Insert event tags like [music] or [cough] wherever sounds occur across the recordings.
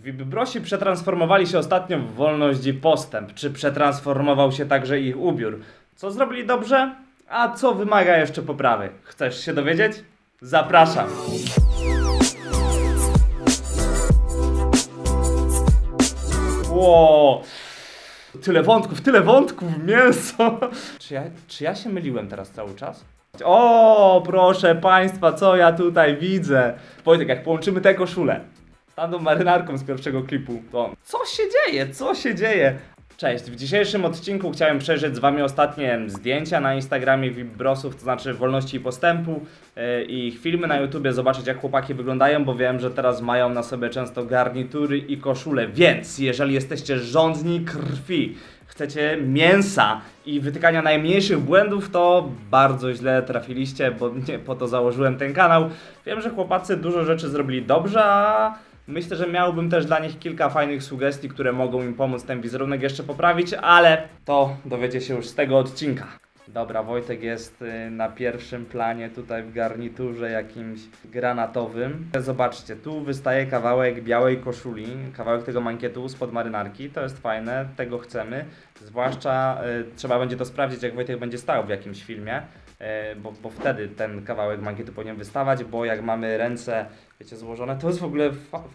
Wibrosi przetransformowali się ostatnio w wolność i postęp. Czy przetransformował się także ich ubiór? Co zrobili dobrze? A co wymaga jeszcze poprawy? Chcesz się dowiedzieć? Zapraszam! Ło! Tyle wątków, tyle wątków, mięso! Czy ja, czy ja się myliłem teraz cały czas? O, proszę państwa, co ja tutaj widzę? Wojtek, jak połączymy te koszule z tamtą marynarką z pierwszego klipu, to co się dzieje? Co się dzieje? Cześć, w dzisiejszym odcinku chciałem przejrzeć z wami ostatnie zdjęcia na Instagramie Vibrosów, to znaczy Wolności i Postępu yy, i ich filmy na YouTubie, zobaczyć jak chłopaki wyglądają, bo wiem, że teraz mają na sobie często garnitury i koszule, więc jeżeli jesteście żądni krwi, chcecie mięsa i wytykania najmniejszych błędów, to bardzo źle trafiliście, bo nie po to założyłem ten kanał. Wiem, że chłopacy dużo rzeczy zrobili dobrze, a myślę, że miałbym też dla nich kilka fajnych sugestii, które mogą im pomóc ten wizerunek jeszcze poprawić, ale to dowiecie się już z tego odcinka. Dobra, Wojtek jest y, na pierwszym planie tutaj w garniturze jakimś granatowym. Zobaczcie, tu wystaje kawałek białej koszuli, kawałek tego mankietu spod marynarki. To jest fajne, tego chcemy. Zwłaszcza y, trzeba będzie to sprawdzić, jak Wojtek będzie stał w jakimś filmie, bo, bo wtedy ten kawałek mankietu powinien wystawać, bo jak mamy ręce, wiecie, złożone, to jest w ogóle.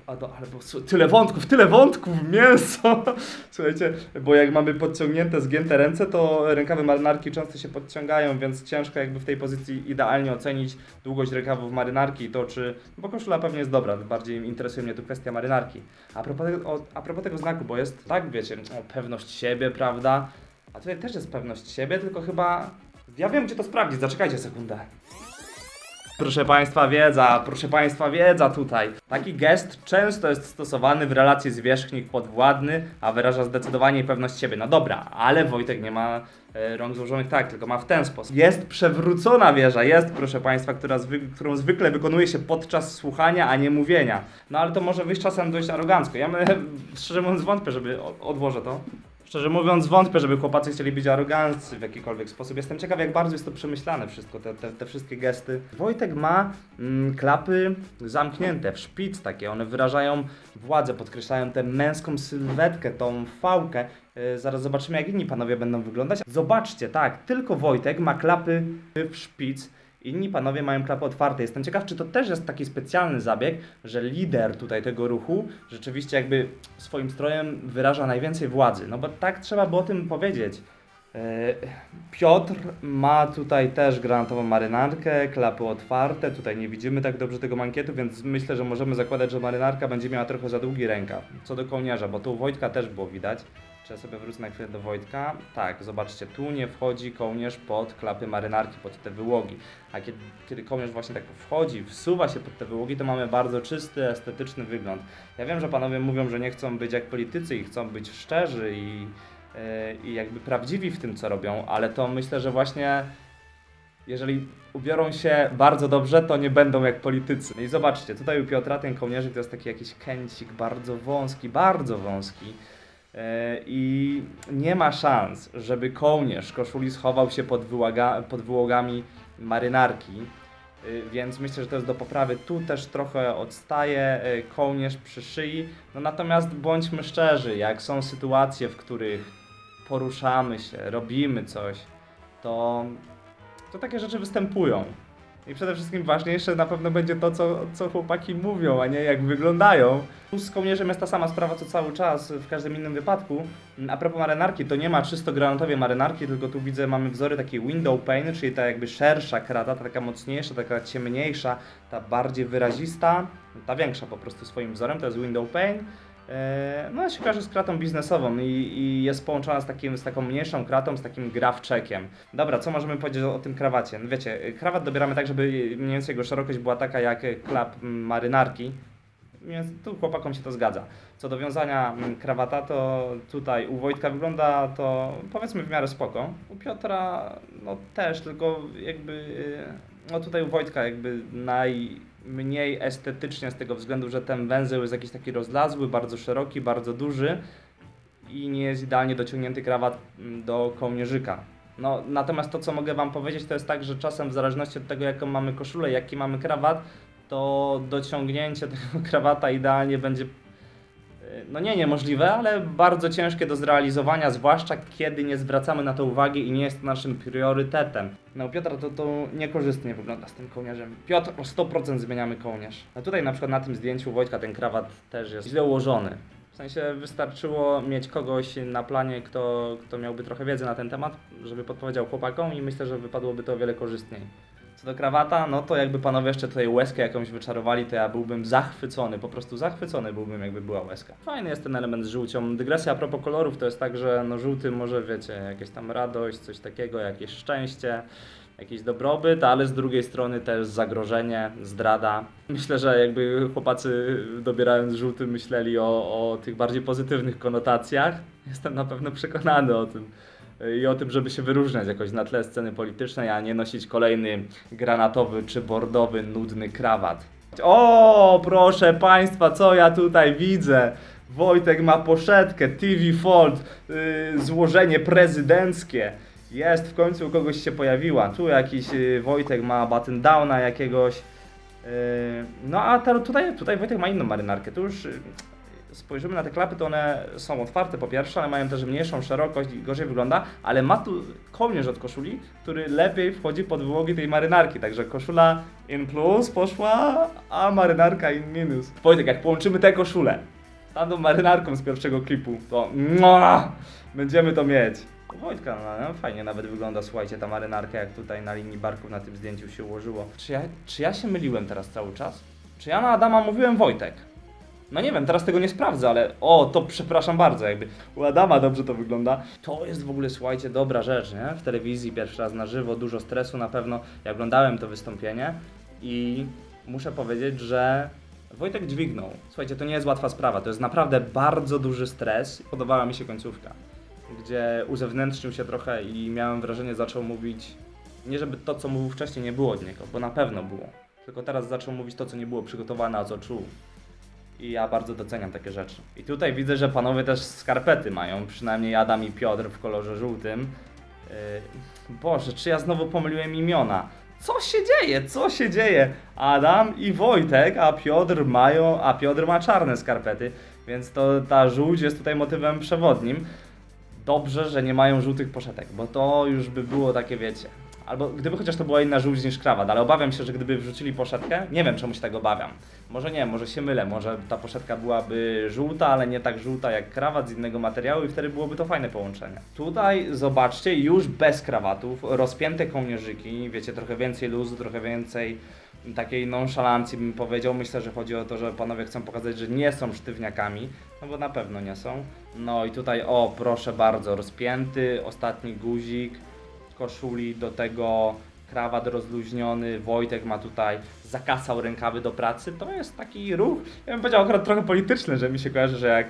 Ale bo, tyle wątków, tyle wątków, mięso! [laughs] Słuchajcie, bo jak mamy podciągnięte, zgięte ręce, to rękawy marynarki często się podciągają, więc ciężko jakby w tej pozycji idealnie ocenić długość rękawów marynarki i to czy, bo koszula pewnie jest dobra, bardziej interesuje mnie tu kwestia marynarki. A propos, o, a propos tego znaku, bo jest tak, wiecie, o, pewność siebie, prawda? A tutaj też jest pewność siebie, tylko chyba, ja wiem gdzie to sprawdzić, zaczekajcie sekundę. Proszę Państwa, wiedza, proszę Państwa, wiedza tutaj. Taki gest często jest stosowany w relacji zwierzchnik podwładny, a wyraża zdecydowanie pewność siebie. No dobra, ale Wojtek nie ma e, rąk złożonych tak, tylko ma w ten sposób. Jest przewrócona wieża, jest, proszę Państwa, która którą zwykle wykonuje się podczas słuchania, a nie mówienia. No ale to może wyjść czasem dość arogancko. Ja my, [laughs] szczerze mówiąc wątpię, żeby odłożę to. Szczerze mówiąc, wątpię, żeby chłopacy chcieli być aroganccy w jakikolwiek sposób. Jestem ciekaw, jak bardzo jest to przemyślane wszystko, te, te, te wszystkie gesty. Wojtek ma mm, klapy zamknięte, w szpic takie. One wyrażają władzę, podkreślają tę męską sylwetkę, tą fałkę. Yy, zaraz zobaczymy, jak inni panowie będą wyglądać. Zobaczcie, tak, tylko Wojtek ma klapy w szpic. Inni panowie mają klapy otwarte. Jestem ciekaw, czy to też jest taki specjalny zabieg, że lider tutaj tego ruchu rzeczywiście jakby swoim strojem wyraża najwięcej władzy. No bo tak trzeba było o tym powiedzieć. E, Piotr ma tutaj też granatową marynarkę, klapy otwarte. Tutaj nie widzimy tak dobrze tego mankietu, więc myślę, że możemy zakładać, że marynarka będzie miała trochę za długi rękaw. Co do kołnierza, bo tu Wojtka też było widać. Czy ja sobie wrócę na chwilę do Wojtka? Tak, zobaczcie, tu nie wchodzi kołnierz pod klapy marynarki, pod te wyłogi. A kiedy, kiedy kołnierz właśnie tak wchodzi, wsuwa się pod te wyłogi, to mamy bardzo czysty, estetyczny wygląd. Ja wiem, że panowie mówią, że nie chcą być jak politycy i chcą być szczerzy i, yy, i jakby prawdziwi w tym, co robią, ale to myślę, że właśnie jeżeli ubiorą się bardzo dobrze, to nie będą jak politycy. No i zobaczcie, tutaj u Piotra ten kołnierzyk to jest taki jakiś kęcik bardzo wąski, bardzo wąski. Yy, I nie ma szans, żeby kołnierz koszuli schował się pod, wyłaga, pod wyłogami marynarki. Yy, Więc myślę, że to jest do poprawy. Tu też trochę odstaje yy, kołnierz przy szyi. No natomiast bądźmy szczerzy, jak są sytuacje, w których poruszamy się, robimy coś, to, to takie rzeczy występują. I przede wszystkim ważniejsze na pewno będzie to, co, co chłopaki mówią, a nie jak wyglądają. Tu z kołnierzem jest ta sama sprawa co cały czas, w każdym innym wypadku. A propos marynarki, to nie ma czysto granatowej marynarki, tylko tu widzę, mamy wzory takiej window pane, czyli ta jakby szersza krata, ta taka mocniejsza, taka ciemniejsza, ta bardziej wyrazista, ta większa po prostu swoim wzorem, to jest window pane. Eee, No, się kojarzy z kratą biznesową i, i jest połączona z, takim, z taką mniejszą kratą, z takim grawczekiem. Dobra, co możemy powiedzieć o, o tym krawacie? No wiecie, krawat dobieramy tak, żeby mniej więcej jego szerokość była taka jak klap marynarki. Więc tu chłopakom się to zgadza. Co do wiązania mm, krawata, to tutaj u Wojtka wygląda to powiedzmy w miarę spoko. U Piotra no też, tylko jakby y, no tutaj u Wojtka jakby najmniej estetycznie z tego względu, że ten węzeł jest jakiś taki rozlazły, bardzo szeroki, bardzo duży i nie jest idealnie dociągnięty krawat mm, do kołnierzyka. No, natomiast to, co mogę Wam powiedzieć, to jest tak, że czasem w zależności od tego, jaką mamy koszulę, jaki mamy krawat, to dociągnięcie [laughs] tego krawata idealnie będzie no nie niemożliwe, ale bardzo ciężkie do zrealizowania, zwłaszcza kiedy nie zwracamy na to uwagi i nie jest to naszym priorytetem. No Piotra to, to niekorzystnie wygląda z tym kołnierzem. Piotr, o 100% zmieniamy kołnierz. A tutaj na przykład na tym zdjęciu Wojtka ten krawat też jest źle ułożony. W sensie wystarczyło mieć kogoś na planie, kto, kto miałby trochę wiedzy na ten temat, żeby podpowiedział chłopakom i myślę, że wypadłoby to o wiele korzystniej. Co do krawata, no to jakby panowie jeszcze tutaj łezkę jakąś wyczarowali, to ja byłbym zachwycony, po prostu zachwycony byłbym, jakby była łezka. Fajny jest ten element z żółcią. Dygresja a propos kolorów to jest tak, że no żółty może, wiecie, jakieś tam radość, coś takiego, jakieś szczęście, jakiś dobrobyt, ale z drugiej strony też zagrożenie, zdrada. Myślę, że jakby chłopacy dobierając żółty myśleli o, o tych bardziej pozytywnych konotacjach. Jestem na pewno przekonany o tym i o tym, żeby się wyróżniać jakoś na tle sceny politycznej, a nie nosić kolejny granatowy czy bordowy, nudny krawat. O, proszę Państwa, co ja tutaj widzę? Wojtek ma poszetkę, TV Fold, yy, złożenie prezydenckie. Jest, w końcu kogoś się pojawiła. Tu jakiś yy, Wojtek ma button downa jakiegoś. Yy, no a ta, tutaj, tutaj Wojtek ma inną marynarkę. Tu już yy, spojrzymy na te klapy, to one są otwarte po pierwsze, ale mają też mniejszą szerokość i gorzej wygląda, ale ma tu kołnierz od koszuli, który lepiej wchodzi pod wyłogi tej marynarki, także koszula in plus poszła, a marynarka in minus. Wojtek, jak połączymy te koszule z tamtą marynarką z pierwszego klipu, to mua, będziemy to mieć. Wojtka, no, no, fajnie nawet wygląda, słuchajcie, ta marynarka, jak tutaj na linii barków na tym zdjęciu się ułożyło. Czy ja, czy ja się myliłem teraz cały czas? Czy ja na Adama mówiłem Wojtek? No nie wiem, teraz tego nie sprawdzę, ale o, to przepraszam bardzo, jakby u Adama dobrze to wygląda. To jest w ogóle, słuchajcie, dobra rzecz, nie? W telewizji pierwszy raz na żywo, dużo stresu na pewno. Ja oglądałem to wystąpienie i muszę powiedzieć, że Wojtek dźwignął. Słuchajcie, to nie jest łatwa sprawa, to jest naprawdę bardzo duży stres. Podobała mi się końcówka, gdzie uzewnętrznił się trochę i miałem wrażenie, zaczął mówić, nie żeby to, co mówił wcześniej, nie było od niego, bo na pewno było. Tylko teraz zaczął mówić to, co nie było przygotowane, a co czuł. I ja bardzo doceniam takie rzeczy. I tutaj widzę, że panowie też skarpety mają, przynajmniej Adam i Piotr w kolorze żółtym. Yy, Boże, czy ja znowu pomyliłem imiona? Co się dzieje? Co się dzieje? Adam i Wojtek, a Piotr mają, a Piotr ma czarne skarpety, więc to ta żółć jest tutaj motywem przewodnim. Dobrze, że nie mają żółtych poszetek, bo to już by było takie, wiecie. Albo gdyby chociaż to była inna żółć niż krawat, ale obawiam się, że gdyby wrzucili poszetkę, nie wiem czemu się tego obawiam. Może nie, może się mylę, może ta poszetka byłaby żółta, ale nie tak żółta jak krawat z innego materiału i wtedy byłoby to fajne połączenie. Tutaj zobaczcie, już bez krawatów, rozpięte kołnierzyki, wiecie, trochę więcej luzu, trochę więcej takiej nonszalancji bym powiedział. Myślę, że chodzi o to, że panowie chcą pokazać, że nie są sztywniakami, no bo na pewno nie są. No i tutaj, o proszę bardzo, rozpięty, ostatni guzik, koszuli, do tego krawat rozluźniony, Wojtek ma tutaj, zakasał rękawy do pracy, to jest taki ruch, ja bym powiedział akurat trochę polityczny, że mi się kojarzy, że jak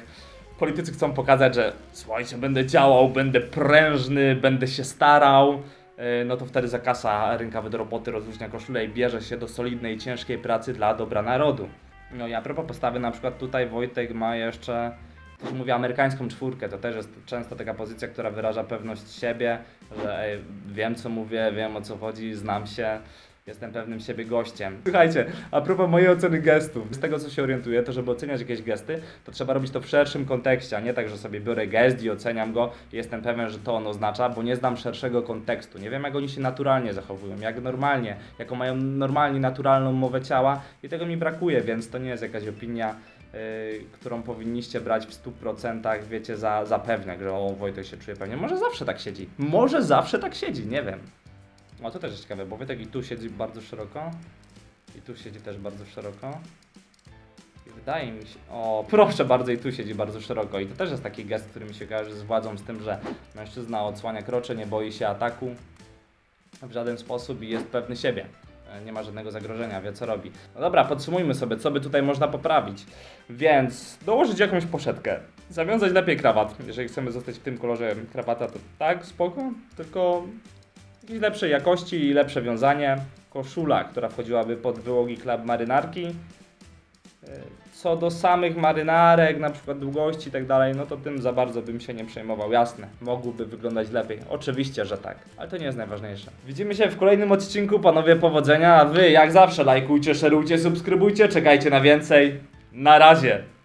politycy chcą pokazać, że słuchajcie, będę działał, będę prężny, będę się starał, yy, no to wtedy zakasa rękawy do roboty, rozluźnia koszulę i bierze się do solidnej, ciężkiej pracy dla dobra narodu. No i a propos postawy, na przykład tutaj Wojtek ma jeszcze też mówię amerykańską czwórkę, to też jest często taka pozycja, która wyraża pewność siebie, że ej, wiem co mówię, wiem o co chodzi, znam się, jestem pewnym siebie gościem. Słuchajcie, a propos mojej oceny gestów, z tego co się orientuję, to żeby oceniać jakieś gesty, to trzeba robić to w szerszym kontekście, a nie tak, że sobie biorę gest i oceniam go i jestem pewien, że to on oznacza, bo nie znam szerszego kontekstu. Nie wiem jak oni się naturalnie zachowują, jak normalnie, jaką mają normalnie naturalną mowę ciała i tego mi brakuje, więc to nie jest jakaś opinia którą powinniście brać w 100%, wiecie, za, za pewniak, że o, Wojtek się czuje pewnie. Może zawsze tak siedzi. Może zawsze tak siedzi, nie wiem. O, to też jest ciekawe, bo Wojtek i tu siedzi bardzo szeroko. I tu siedzi też bardzo szeroko. I wydaje mi się... O, proszę bardzo, i tu siedzi bardzo szeroko. I to też jest taki gest, który mi się kojarzy z władzą, z tym, że mężczyzna odsłania krocze, nie boi się ataku w żaden sposób i jest pewny siebie. E, Nie ma żadnego zagrożenia, wie co robi. No dobra, podsumujmy sobie, co by tutaj można poprawić. Więc dołożyć jakąś poszetkę. Zawiązać lepiej krawat. Jeżeli chcemy zostać w tym kolorze krawata, to tak, spoko. Tylko jakiejś lepszej jakości i lepsze wiązanie. Koszula, która wchodziłaby pod wyłogi klap marynarki. Co do samych marynarek, na przykład długości i tak dalej, no to tym za bardzo bym się nie przejmował. Jasne, mogłyby wyglądać lepiej. Oczywiście, że tak, ale to nie jest najważniejsze. Widzimy się w kolejnym odcinku, panowie, powodzenia, a wy jak zawsze lajkujcie, szerujcie, subskrybujcie, czekajcie na więcej. Na razie!